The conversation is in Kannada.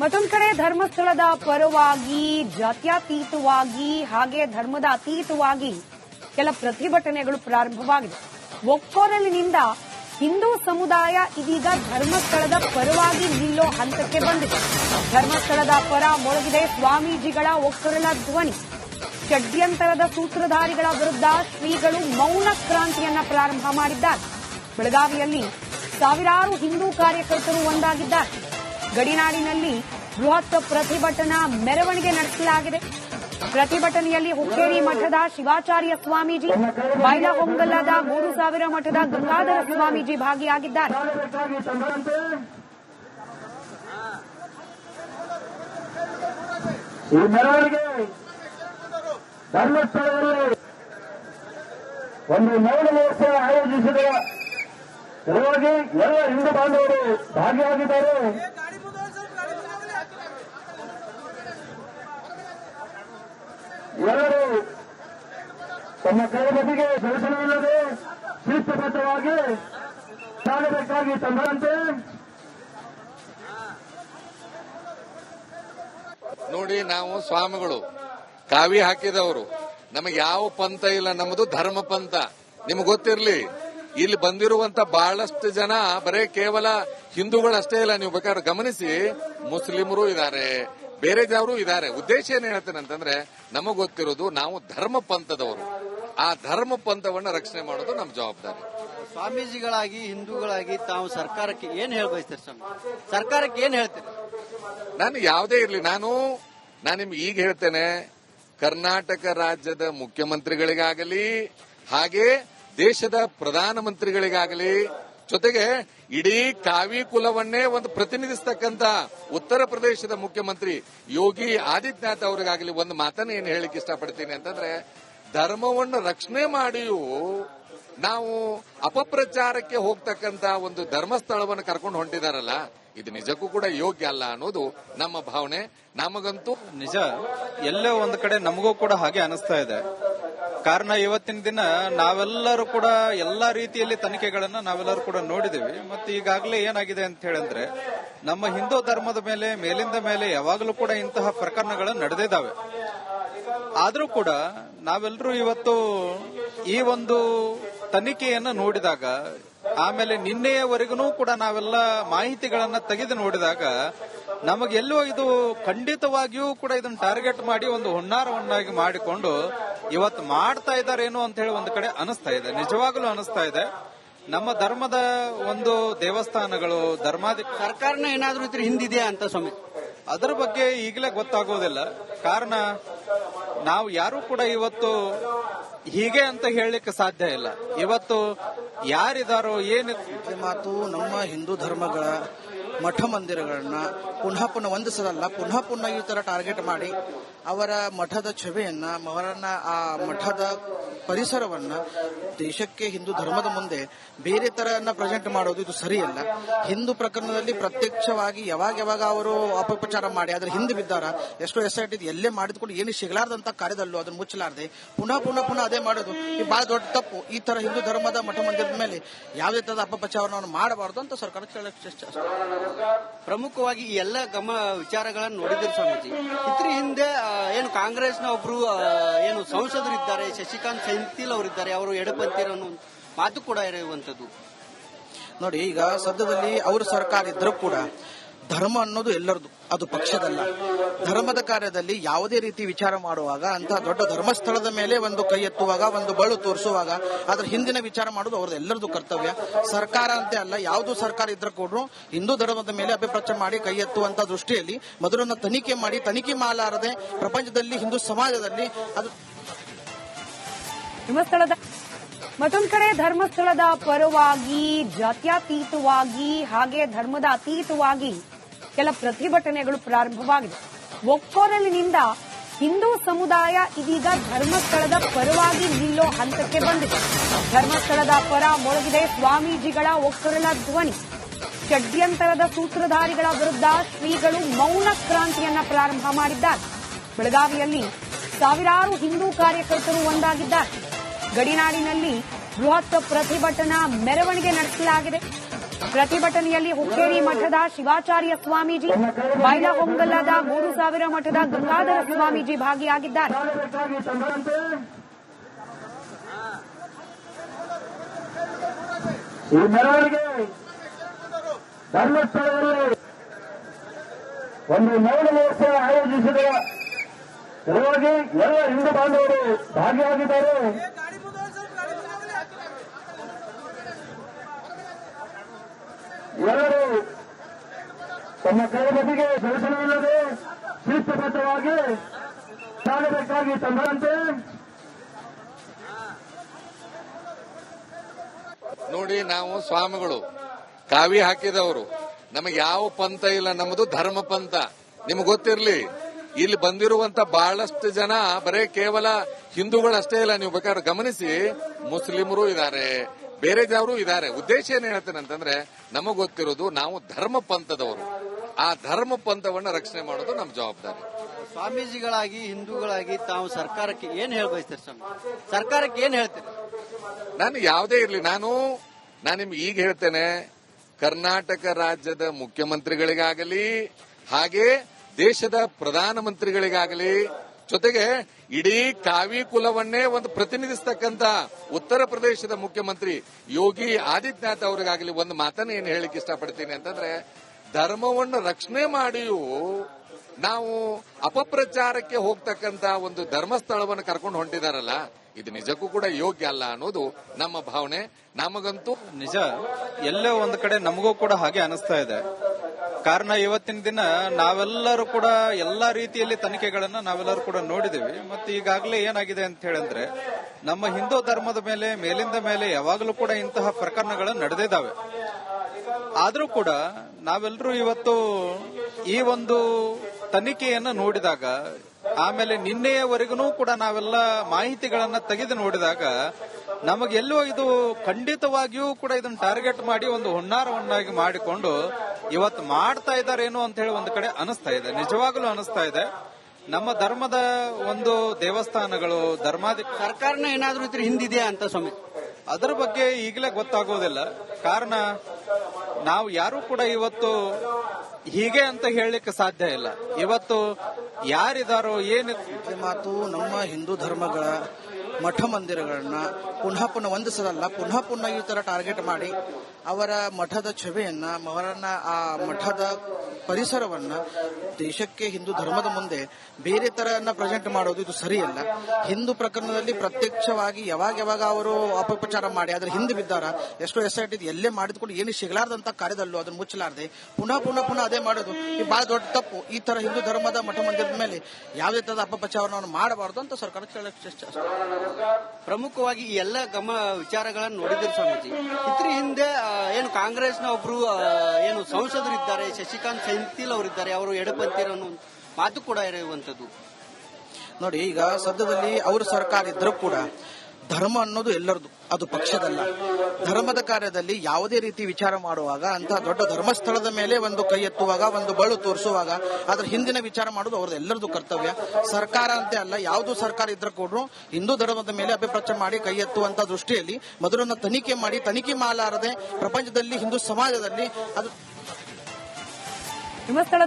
ಮತ್ತೊಂದ್ ಕಡೆ ಧರ್ಮಸ್ಥಳದ ಪರವಾಗಿ, ಜಾತ್ಯಾತೀತವಾಗಿ, ಹಾಗೆ ಧರ್ಮದ ಅತೀತವಾಗಿ ಕೆಲ ಪ್ರತಿಭಟನೆಗಳು ಪ್ರಾರಂಭವಾಗಿದೆ. ಒಕ್ಕೊರಲಿನಿಂದ ಹಿಂದೂ ಸಮುದಾಯ ಇದೀಗ ಧರ್ಮಸ್ಥಳದ ಪರವಾಗಿ ನಿಲ್ಲೋ ಹಂತಕ್ಕೆ ಬಂದಿದೆ. ಧರ್ಮಸ್ಥಳದ ಪರ ಮೊಳಗಿದೆ ಸ್ವಾಮೀಜಿಗಳ ಒಕ್ಕೊರಲ ಧ್ವನಿ. ಷಡ್ಯಂತರದ ಸೂತ್ರಧಾರಿಗಳ ವಿರುದ್ಧ ಶ್ರೀಗಳು ಮೌನ ಕ್ರಾಂತಿಯನ್ನ ಪ್ರಾರಂಭ ಮಾಡಿದ್ದಾರೆ. ಬೆಳಗಾವಿಯಲ್ಲಿ ಸಾವಿರಾರು ಹಿಂದೂ ಕಾರ್ಯಕರ್ತರು ಒಂದಾಗಿದ್ದಾರೆ. ಗಡಿನಾಡಿನಲ್ಲಿ ಬೃಹತ್ ಪ್ರತಿಭಟನಾ ಮೆರವಣಿಗೆ ನಡೆಸಲಾಗಿದೆ. ಪ್ರತಿಭಟನೆಯಲ್ಲಿ ಹುಕ್ಕೇರಿ ಮಠದ ಶಿವಾಚಾರ್ಯ ಸ್ವಾಮೀಜಿ, ಬೈಲಹೊಂಗಲದ ಮೂರು ಸಾವಿರ ಮಠದ ಗಂಗಾಧರ ಸ್ವಾಮೀಜಿ ಭಾಗಿಯಾಗಿದ್ದಾರೆ. ಈ ಮೆರವಣಿಗೆ ಧರ್ಮಸ್ಥಳದಲ್ಲಿ ಒಂದು ಮೌನ ಮಹೋತ್ಸವ ಆಯೋಜಿಸಿದ ಸಲುವಾಗಿ ಎಲ್ಲ ಹಿಂದೂ ಬಾಂಧವರು ಭಾಗಿಯಾಗಿದ್ದಾರೆ. ಎಲ್ಲರೂ ತಮ್ಮ ಕೈಬದಿಗೆ ದರ್ಶನವಿಲ್ಲದೆ ಶಿಸ್ತಬದ್ಧವಾಗಿ ಸಾಗಬೇಕಾಗಿ ತಂದರಂತೆ. ನೋಡಿ ನಾವು ಸ್ವಾಮಿಗಳು, ಕಾವಿ ಹಾಕಿದವರು, ನಮಗೆ ಯಾವ ಪಂಥ ಇಲ್ಲ, ನಮ್ಮದು ಧರ್ಮ ಪಂಥ. ನಿಮ್ಗೆ ಗೊತ್ತಿರಲಿ, ಇಲ್ಲಿ ಬಂದಿರುವಂತ ಬಹಳಷ್ಟು ಜನ ಬರೇ ಕೇವಲ ಹಿಂದೂಗಳಷ್ಟೇ ಇಲ್ಲ, ನೀವು ಬೇಕಾದ್ರೆ ಗಮನಿಸಿ, ಮುಸ್ಲಿಮರು ಇದ್ದಾರೆ. ಬೇರೆ ಜಾವರು ಇದ್ದಾರೆ. ಉದ್ದೇಶ ಏನ್ ಹೇಳ್ತೇನೆ ಅಂತಂದ್ರೆ ನಮಗ್ ಗೊತ್ತಿರೋದು ನಾವು ಧರ್ಮ ಪಂಥದವರು ಆ ಧರ್ಮ ಪಂಥವನ್ನ ರಕ್ಷಣೆ ಮಾಡೋದು ನಮ್ಮ ಜವಾಬ್ದಾರಿ. ಸ್ವಾಮೀಜಿಗಳಾಗಿ ಹಿಂದೂಗಳಾಗಿ ತಾವು ಸರ್ಕಾರಕ್ಕೆ ಏನ್ ಹೇಳ ಬಯಸ್ತೀರಿ ಸ್ವಾಮಿ? ಸರ್ಕಾರಕ್ಕೆ ಏನ್ ಹೇಳ್ತೀರಿ? ನಾನು ಯಾವುದೇ ಇರಲಿ ನಾನು ನಾನು ನಿಮ್ಗೆ ಈಗ ಹೇಳ್ತೇನೆ ಕರ್ನಾಟಕ ರಾಜ್ಯದ ಮುಖ್ಯಮಂತ್ರಿಗಳಿಗಾಗಲಿ ಹಾಗೆ ದೇಶದ ಪ್ರಧಾನಮಂತ್ರಿಗಳಿಗಾಗಲಿ ಜೊತೆಗೆ ಇಡೀ ಕಾವಿ ಕುಲವನ್ನೇ ಒಂದು ಪ್ರತಿನಿಧಿಸತಕ್ಕಂತ ಉತ್ತರ ಪ್ರದೇಶದ ಮುಖ್ಯಮಂತ್ರಿ ಯೋಗಿ ಆದಿತ್ಯನಾಥ್ ಅವರಿಗಾಗಲಿ ಒಂದು ಮಾತನ್ನು ಏನು ಹೇಳಿಕ್ಕೆ ಇಷ್ಟಪಡ್ತೀನಿ ಅಂತಂದ್ರೆ, ಧರ್ಮವನ್ನು ರಕ್ಷಣೆ ಮಾಡಿಯೂ ನಾವು ಅಪಪ್ರಚಾರಕ್ಕೆ ಹೋಗ್ತಕ್ಕಂತ ಒಂದು ಧರ್ಮಸ್ಥಳವನ್ನು ಕರ್ಕೊಂಡು ಹೊಂಟಿದಾರಲ್ಲ, ಇದು ನಿಜಕ್ಕೂ ಕೂಡ ಯೋಗ್ಯ ಅಲ್ಲ ಅನ್ನೋದು ನಮ್ಮ ಭಾವನೆ. ನಮಗಂತೂ ನಿಜ, ಎಲ್ಲೋ ಒಂದು ಕಡೆ ನಮಗೂ ಕೂಡ ಹಾಗೆ ಅನಿಸ್ತಾ ಇದೆ. ಕಾರಣ ಇವತ್ತಿನ ದಿನ ನಾವೆಲ್ಲರೂ ಕೂಡ ಎಲ್ಲಾ ರೀತಿಯಲ್ಲಿ ತನಿಖೆಗಳನ್ನ ನಾವೆಲ್ಲರೂ ಕೂಡ ನೋಡಿದೀವಿ. ಮತ್ತೆ ಈಗಾಗಲೇ ಏನಾಗಿದೆ ಅಂತ ಹೇಳಿದ್ರೆ, ನಮ್ಮ ಹಿಂದೂ ಧರ್ಮದ ಮೇಲೆ, ಮೇಲಿಂದ ಮೇಲೆ ಯಾವಾಗಲೂ ಕೂಡ ಇಂತಹ ಪ್ರಕರಣಗಳು ನಡೆದಿದ್ದಾವೆ. ಆದರೂ ಕೂಡ ನಾವೆಲ್ಲರೂ ಇವತ್ತು ಈ ಒಂದು ತನಿಖೆಯನ್ನು ನೋಡಿದಾಗ, ಆಮೇಲೆ ನಿನ್ನೆಯವರೆಗೂ ಕೂಡ ನಾವೆಲ್ಲ ಮಾಹಿತಿಗಳನ್ನ ತೆಗೆದು ನೋಡಿದಾಗ, ನಮಗೆಲ್ಲೋ ಇದು ಖಂಡಿತವಾಗಿಯೂ ಕೂಡ ಇದನ್ನ ಟಾರ್ಗೆಟ್ ಮಾಡಿ ಒಂದು ಹುನ್ನಾರವನ್ನಾಗಿ ಮಾಡಿಕೊಂಡು ಇವತ್ತು ಮಾಡ್ತಾ ಇದ್ದಾರೇನೋ ಅಂತ ಹೇಳಿ ಒಂದು ಕಡೆ ಅನಿಸ್ತಾ ಇದೆ. ನಿಜವಾಗಲೂ ಅನಿಸ್ತಾ ಇದೆ. ನಮ್ಮ ಧರ್ಮದ ಒಂದು ದೇವಸ್ಥಾನಗಳು ಧರ್ಮಾಧಿ ಸರ್ಕಾರನ ಏನಾದ್ರೂ ಇದ್ರ ಹಿಂದಿದೆಯಾ ಅಂತ ಸ್ವಾಮಿ. ಅದರ ಬಗ್ಗೆ ಈಗಲೇ ಗೊತ್ತಾಗೋದಿಲ್ಲ. ಕಾರಣ ನಾವು ಯಾರು ಕೂಡ ಇವತ್ತು ಹೀಗೆ ಅಂತ ಹೇಳಲಿಕ್ಕೆ ಸಾಧ್ಯ ಇಲ್ಲ. ಇವತ್ತು ಯಾರಿದಾರೋ ಏನು ಮಾತು ನಮ್ಮ ಹಿಂದೂ ಧರ್ಮಗಳ ಮಠ ಮಂದಿರಗಳನ್ನ ಪುನಃ ಪುನಃ ಒಂದು ಪುನಃ ಪುನಃ ಈ ತರ ಟಾರ್ಗೆಟ್ ಮಾಡಿ ಅವರ ಮಠದ ಛವಿಯನ್ನ, ಅವರನ್ನ ಆ ಮಠದ ಪರಿಸರವನ್ನ ದೇಶಕ್ಕೆ ಹಿಂದೂ ಧರ್ಮದ ಮುಂದೆ ಬೇರೆ ತರನ್ನ ಪ್ರೆಸೆಂಟ್ ಮಾಡೋದು ಇದು ಸರಿಯಲ್ಲ. ಹಿಂದೂ ಪ್ರಕರಣದಲ್ಲಿ ಪ್ರತ್ಯಕ್ಷವಾಗಿ ಯಾವಾಗ ಯಾವಾಗ ಅವರು ಅಪಪ್ರಚಾರ ಮಾಡಿ, ಅದ್ರ ಹಿಂದೆ ಬಿದ್ದಾರ, ಎಷ್ಟೋ ಎಸ್ ಐ ಟಿ ಎಲ್ಲೇ ಮಾಡಿದ್ಕೊಂಡು ಏನು ಸಿಗಲಾರ್ದಂತ ಕಾರ್ಯದಲ್ಲೂ ಅದನ್ನು ಮುಚ್ಚಲಾರದೆ, ಪುನಃ ಪುನಃ ಪುನಃ ಅದೇ ಮಾಡೋದು, ಈ ಬಹಳ ದೊಡ್ಡ ತಪ್ಪು, ಈ ತರ ಹಿಂದೂ ಧರ್ಮದ ಮಠ ಮಂದಿರದ ಮೇಲೆ ಯಾವುದೇ ತರದ ಅಪಪ್ರಚಾರವನ್ನು ಮಾಡಬಾರದು ಅಂತ ಸರ್ಕಾರ ಪ್ರಮುಖವಾಗಿ ಈ ಎಲ್ಲ ಗಮ ವಿಚಾರಗಳನ್ನು ನೋಡಿದ್ರು ಸ್ವಾಮೀಜಿ. ಇದ್ರ ಹಿಂದೆ ಏನು ಕಾಂಗ್ರೆಸ್ನ ಒಬ್ರು ಏನು ಸಂಸದರು ಇದ್ದಾರೆ, ಶಶಿಕಾಂತ್ ಸೆಂಥಿಲ್ ಅವರಿದ್ದಾರೆ, ಅವರು ಎಡಪಂಥೀಯರು ಅನ್ನೋ ಮಾತು ಕೂಡ ಇರುವಂತದ್ದು ನೋಡಿ, ಈಗ ಸದ್ಯದಲ್ಲಿ ಅವ್ರ ಸರ್ಕಾರ ಇದ್ರೂ ಕೂಡ ಧರ್ಮ ಅನ್ನೋದು ಎಲ್ಲರದು, ಅದು ಪಕ್ಷದಲ್ಲ. ಧರ್ಮದ ಕಾರ್ಯದಲ್ಲಿ ಯಾವುದೇ ರೀತಿ ವಿಚಾರ ಮಾಡುವಾಗ ಅಂತ ದೊಡ್ಡ ಧರ್ಮಸ್ಥಳದ ಮೇಲೆ ಒಂದು ಕೈ ಎತ್ತುವಾಗ, ಒಂದು ಬಳು ತೋರಿಸುವಾಗ, ಅದ್ರ ಹಿಂದಿನ ವಿಚಾರ ಮಾಡೋದು ಅವ್ರದ್ದು ಎಲ್ಲರದು ಕರ್ತವ್ಯ. ಸರ್ಕಾರ ಅಂತ ಅಲ್ಲ, ಯಾವುದು ಸರ್ಕಾರ ಇದ್ರ ಕೂಡ ಹಿಂದೂ ಧರ್ಮದ ಮೇಲೆ ಅಭಿಪ್ರಾಯ ಮಾಡಿ ಕೈ ಎತ್ತುವಂತ ದೃಷ್ಟಿಯಲ್ಲಿ ಮೊದಲನ್ನ ತನಿಖೆ ಮಾಡಿ, ತನಿಖೆ ಮಾಡಲಾರದೆ ಪ್ರಪಂಚದಲ್ಲಿ ಹಿಂದೂ ಸಮಾಜದಲ್ಲಿ ಅದು ಧರ್ಮಸ್ಥಳದ ಮತ್ತೊಂದ್ ಕಡೆ ಧರ್ಮಸ್ಥಳದ ಪರವಾಗಿ, ಜಾತ್ಯತೀತವಾಗಿ, ಹಾಗೆ ಧರ್ಮದ ಅತೀತವಾಗಿ ಕೆಲ ಪ್ರತಿಭಟನೆಗಳು ಪ್ರಾರಂಭವಾಗಿದೆ. ಒಕ್ಕೊರಲಿನಿಂದ ಹಿಂದೂ ಸಮುದಾಯ ಇದೀಗ ಧರ್ಮಸ್ಥಳದ ಪರವಾಗಿ ನಿಲ್ಲೋ ಹಂತಕ್ಕೆ ಬಂದಿದೆ. ಧರ್ಮಸ್ಥಳದ ಪರ ಮೊಳಗಿದೆ ಸ್ವಾಮೀಜಿಗಳ ಒಕ್ಕೊರಲ ಧ್ವನಿ. ಷಡ್ಯಂತರದ ಸೂತ್ರಧಾರಿಗಳ ವಿರುದ್ಧ ಶ್ರೀಗಳು ಮೌನ ಕ್ರಾಂತಿಯನ್ನ ಪ್ರಾರಂಭ ಮಾಡಿದ್ದಾರೆ. ಬೆಳಗಾವಿಯಲ್ಲಿ ಸಾವಿರಾರು ಹಿಂದೂ ಕಾರ್ಯಕರ್ತರು ಒಂದಾಗಿದ್ದಾರೆ. ಗಡಿನಾಡಿನಲ್ಲಿ ಬೃಹತ್ ಪ್ರತಿಭಟನಾ ಮೆರವಣಿಗೆ ನಡೆಸಲಾಗಿದೆ. ಪ್ರತಿಭಟನೆಯಲ್ಲಿ ಹುಕ್ಕೇರಿ ಮಠದ ಶಿವಾಚಾರ್ಯ ಸ್ವಾಮೀಜಿ, ಬೈಲಹೊಂಗಲದ ಮೂರು ಸಾವಿರ ಮಠದ ಗಂಗಾಧರ ಸ್ವಾಮೀಜಿ ಭಾಗಿಯಾಗಿದ್ದಾರೆ. ಈ ಮೆರವಣಿಗೆ ಧರ್ಮಸ್ಥಳದಲ್ಲಿ ಒಂದು ಮೌನ ಮಹೋತ್ಸವ ಆಯೋಜಿಸಿದ ಸಲುವಾಗಿ ಎಲ್ಲ ಹಿಂದೂ ಬಾಂಧವರು ಭಾಗಿಯಾಗಿದ್ದಾರೆ. ಎಲ್ಲರೂ ತಮ್ಮ ಕೈಬದಿಗೆ ದರ್ಶನವಿಲ್ಲದೆ ಶಿಸ್ತಬದ್ಧವಾಗಿ ಸಾಗಬೇಕಾಗಿ ತಂದರಂತೆ. ನೋಡಿ ನಾವು ಸ್ವಾಮಿಗಳು, ಕಾವಿ ಹಾಕಿದವರು, ನಮಗೆ ಯಾವ ಪಂಥ ಇಲ್ಲ, ನಮ್ಮದು ಧರ್ಮ ಪಂಥ. ನಿಮ್ಗೆ ಗೊತ್ತಿರಲಿ, ಇಲ್ಲಿ ಬಂದಿರುವಂತ ಬಹಳಷ್ಟು ಜನ ಬರೇ ಕೇವಲ ಹಿಂದೂಗಳಷ್ಟೇ ಇಲ್ಲ, ನೀವು ಬೇಕಾದ್ರೆ ಗಮನಿಸಿ, ಮುಸ್ಲಿಮರು ಇದ್ದಾರೆ. ಬೇರೆ ಜಾವರು ಇದ್ದಾರೆ. ಉದ್ದೇಶ ಏನ್ ಹೇಳ್ತೇನೆ ಅಂತಂದ್ರೆ ನಮಗ್ ಗೊತ್ತಿರೋದು ನಾವು ಧರ್ಮ ಪಂಥದವರು ಆ ಧರ್ಮ ಪಂಥವನ್ನ ರಕ್ಷಣೆ ಮಾಡೋದು ನಮ್ಮ ಜವಾಬ್ದಾರಿ. ಸ್ವಾಮೀಜಿಗಳಾಗಿ ಹಿಂದೂಗಳಾಗಿ ತಾವು ಸರ್ಕಾರಕ್ಕೆ ಏನ್ ಹೇಳ ಬಯಸ್ತೀರಿ ಸ್ವಾಮಿ? ಸರ್ಕಾರಕ್ಕೆ ಏನ್ ಹೇಳ್ತೀರಿ? ನಾನು ಯಾವುದೇ ಇರಲಿ ನಾನು ನಾನು ನಿಮ್ಗೆ ಈಗ ಹೇಳ್ತೇನೆ ಕರ್ನಾಟಕ ರಾಜ್ಯದ ಮುಖ್ಯಮಂತ್ರಿಗಳಿಗಾಗಲಿ ಹಾಗೆ ದೇಶದ ಪ್ರಧಾನಮಂತ್ರಿಗಳಿಗಾಗಲಿ ಜೊತೆಗೆ ಇಡೀ ಕಾವಿ ಕುಲವನ್ನೇ ಒಂದು ಪ್ರತಿನಿಧಿಸತಕ್ಕಂತ ಉತ್ತರ ಪ್ರದೇಶದ ಮುಖ್ಯಮಂತ್ರಿ ಯೋಗಿ ಆದಿತ್ಯನಾಥ್ ಅವರಿಗಾಗಲಿ ಒಂದು ಮಾತನ್ನು ಏನು ಹೇಳಿಕ್ಕೆ ಇಷ್ಟಪಡ್ತೀನಿ ಅಂತಂದ್ರೆ, ಧರ್ಮವನ್ನು ರಕ್ಷಣೆ ಮಾಡಿಯೂ ನಾವು ಅಪಪ್ರಚಾರಕ್ಕೆ ಹೋಗ್ತಕ್ಕಂತ ಒಂದು ಧರ್ಮಸ್ಥಳವನ್ನು ಕರ್ಕೊಂಡು ಹೊಂಟಿದಾರಲ್ಲ, ಇದು ನಿಜಕ್ಕೂ ಕೂಡ ಯೋಗ್ಯ ಅಲ್ಲ ಅನ್ನೋದು ನಮ್ಮ ಭಾವನೆ. ನಮಗಂತೂ ನಿಜ, ಎಲ್ಲೋ ಒಂದು ಕಡೆ ನಮಗೂ ಕೂಡ ಹಾಗೆ ಅನಿಸ್ತಾ ಇದೆ. ಕಾರಣ ಇವತ್ತಿನ ದಿನ ನಾವೆಲ್ಲರೂ ಕೂಡ ಎಲ್ಲಾ ರೀತಿಯಲ್ಲಿ ತನಿಖೆಗಳನ್ನ ನಾವೆಲ್ಲರೂ ಕೂಡ ನೋಡಿದೀವಿ. ಮತ್ತೆ ಈಗಾಗಲೇ ಏನಾಗಿದೆ ಅಂತ ಹೇಳಿದ್ರೆ, ನಮ್ಮ ಹಿಂದೂ ಧರ್ಮದ ಮೇಲೆ, ಮೇಲಿಂದ ಮೇಲೆ ಯಾವಾಗಲೂ ಕೂಡ ಇಂತಹ ಪ್ರಕರಣಗಳು ನಡೆದಿದ್ದಾವೆ. ಆದರೂ ಕೂಡ ನಾವೆಲ್ಲರೂ ಇವತ್ತು ಈ ಒಂದು ತನಿಖೆಯನ್ನು ನೋಡಿದಾಗ, ಆಮೇಲೆ ನಿನ್ನೆಯವರೆಗೂ ಕೂಡ ನಾವೆಲ್ಲ ಮಾಹಿತಿಗಳನ್ನ ತೆಗೆದು ನೋಡಿದಾಗ, ನಮಗೆಲ್ಲೋ ಇದು ಖಂಡಿತವಾಗಿಯೂ ಕೂಡ ಇದನ್ನ ಟಾರ್ಗೆಟ್ ಮಾಡಿ ಒಂದು ಹುನ್ನಾರವನ್ನಾಗಿ ಮಾಡಿಕೊಂಡು ಇವತ್ತು ಮಾಡ್ತಾ ಇದ್ದಾರೇನೋ ಅಂತ ಹೇಳಿ ಒಂದು ಕಡೆ ಅನಿಸ್ತಾ ಇದೆ. ನಿಜವಾಗಲೂ ಅನಿಸ್ತಾ ಇದೆ. ನಮ್ಮ ಧರ್ಮದ ಒಂದು ದೇವಸ್ಥಾನಗಳು ಧರ್ಮಾಧಿ ಸರ್ಕಾರನ ಏನಾದ್ರೂ ಇದ್ರ ಹಿಂದಿದೆಯಾ ಅಂತ ಸ್ವಾಮಿ. ಅದರ ಬಗ್ಗೆ ಈಗಲೇ ಗೊತ್ತಾಗೋದಿಲ್ಲ. ಕಾರಣ ನಾವು ಯಾರು ಕೂಡ ಇವತ್ತು ಹೀಗೆ ಅಂತ ಹೇಳಲಿಕ್ಕೆ ಸಾಧ್ಯ ಇಲ್ಲ. ಇವತ್ತು ಯಾರಿದಾರೋ ಏನು ಮಾತು ನಮ್ಮ ಹಿಂದೂ ಧರ್ಮಗಳ ಮಠ ಮಂದಿರಗಳನ್ನ ಪುನಃ ಪುನಃ ಒಂದು ಪುನಃ ಪುನಃ ಈ ತರ ಟಾರ್ಗೆಟ್ ಮಾಡಿ ಅವರ ಮಠದ ಛವಿಯನ್ನ, ಅವರನ್ನ ಆ ಮಠದ ಪರಿಸರವನ್ನ ದೇಶಕ್ಕೆ ಹಿಂದೂ ಧರ್ಮದ ಮುಂದೆ ಬೇರೆ ತರನ್ನ ಪ್ರೆಸೆಂಟ್ ಮಾಡೋದು ಇದು ಸರಿಯಲ್ಲ. ಹಿಂದೂ ಪ್ರಕರಣದಲ್ಲಿ ಪ್ರತ್ಯಕ್ಷವಾಗಿ ಯಾವಾಗ ಯಾವಾಗ ಅವರು ಅಪಪ್ರಚಾರ ಮಾಡಿ, ಅದ್ರ ಹಿಂದೆ ಬಿದ್ದಾರ, ಎಷ್ಟೋ ಎಸ್ ಐ ಟಿ ಎಲ್ಲೇ ಮಾಡಿದ್ಕೊಂಡು ಏನು ಸಿಗಲಾರ್ದಂತ ಕಾರ್ಯದಲ್ಲೂ ಅದನ್ನು ಮುಚ್ಚಲಾರದೆ, ಪುನಃ ಪುನಃ ಪುನಃ ಅದೇ ಮಾಡೋದು, ಈ ಬಹಳ ದೊಡ್ಡ ತಪ್ಪು, ಈ ತರ ಹಿಂದೂ ಧರ್ಮದ ಮಠ ಮಂದಿರದ ಮೇಲೆ ಯಾವುದೇ ತರದ ಅಪಪ್ರಚಾರವನ್ನು ಮಾಡಬಾರದು ಅಂತ ಸರ್ಕಾರ ಪ್ರಮುಖವಾಗಿ ಈ ಎಲ್ಲ ಗಮ ವಿಚಾರಗಳನ್ನು ನೋಡಿದ್ರು ಸ್ವಾಮೀಜಿ. ಇದ್ರ ಹಿಂದೆ ಏನು ಕಾಂಗ್ರೆಸ್ನ ಒಬ್ರು ಏನು ಸಂಸದರು ಇದ್ದಾರೆ, ಶಶಿಕಾಂತ್ ಸೆಂಥಿಲ್ ಅವರಿದ್ದಾರೆ, ಅವರು ಎಡಪಂಥೀರು ಮಾತು ಕೂಡ ಇರುವಂತದ್ದು ನೋಡಿ, ಈಗ ಸದ್ಯದಲ್ಲಿ ಅವ್ರ ಸರ್ಕಾರ ಇದ್ರೂ ಕೂಡ ಧರ್ಮ ಅನ್ನೋದು ಎಲ್ಲರದು, ಅದು ಪಕ್ಷದಲ್ಲ. ಧರ್ಮದ ಕಾರ್ಯದಲ್ಲಿ ಯಾವುದೇ ರೀತಿ ವಿಚಾರ ಮಾಡುವಾಗ ಅಂತ ದೊಡ್ಡ ಧರ್ಮಸ್ಥಳದ ಮೇಲೆ ಒಂದು ಕೈ ಎತ್ತುವಾಗ, ಒಂದು ಬಳು ತೋರಿಸುವಾಗ, ಅದ್ರ ಹಿಂದಿನ ವಿಚಾರ ಮಾಡೋದು ಅವ್ರದ್ದು ಎಲ್ಲರದು ಕರ್ತವ್ಯ. ಸರ್ಕಾರ ಅಂತ ಅಲ್ಲ, ಯಾವುದು ಸರ್ಕಾರ ಇದ್ರ ಕೂಡ ಹಿಂದೂ ಧರ್ಮದ ಮೇಲೆ ಅಭಿಪ್ರಾಯ ಮಾಡಿ ಕೈ ಎತ್ತುವಂತ ದೃಷ್ಟಿಯಲ್ಲಿ ಮೊದಲನ್ನ ತನಿಖೆ ಮಾಡಿ, ತನಿಖೆ ಮಾಡಲಾರದೆ ಪ್ರಪಂಚದಲ್ಲಿ, ಹಿಂದೂ ಸಮಾಜದಲ್ಲಿ ಅದು